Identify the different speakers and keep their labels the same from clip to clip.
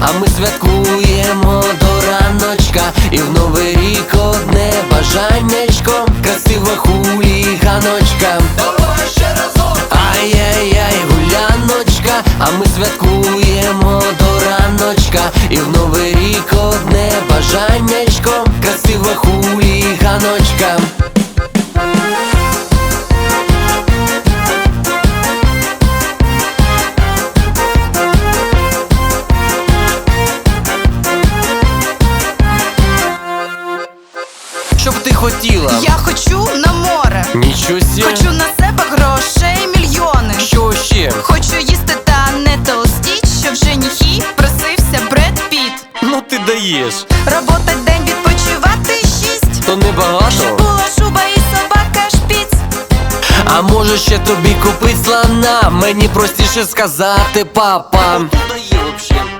Speaker 1: а ми святкуємо до раночка, і в новий рік одне бажаннячко, красива хуліганочка. Ай-яй-яй, гуляночка, а ми святкуємо до раночка, і в новий рік одне бажаннячко, красива хуліганочка. Що б ти хотіла?
Speaker 2: Я хочу на море,
Speaker 1: Нічого сі.
Speaker 2: хочу на себе грошей мільйони.
Speaker 1: Що ще?
Speaker 2: Хочу їсти та не толстіть, щоб женихи просився Бред Піт.
Speaker 1: Ну ти даєш.
Speaker 2: Робота день відпочивати шість.
Speaker 1: То небагато.
Speaker 2: Була шуба і собака шпіц.
Speaker 1: А може ще тобі купить слона? Мені простіше сказати, папа.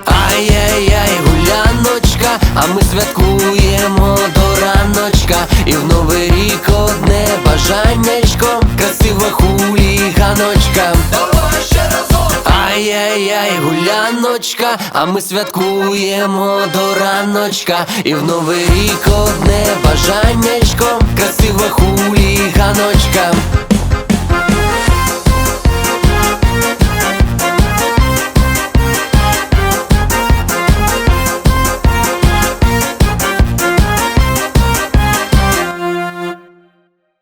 Speaker 1: Ай-яй-яй, гуляночка, а ми святкуємо до і в новий рік одне бажаннячко, красива хуліганочка. Ай-яй-яй, гуляночка, а ми святкуємо до раночка, і в новий рік одне бажаннячко,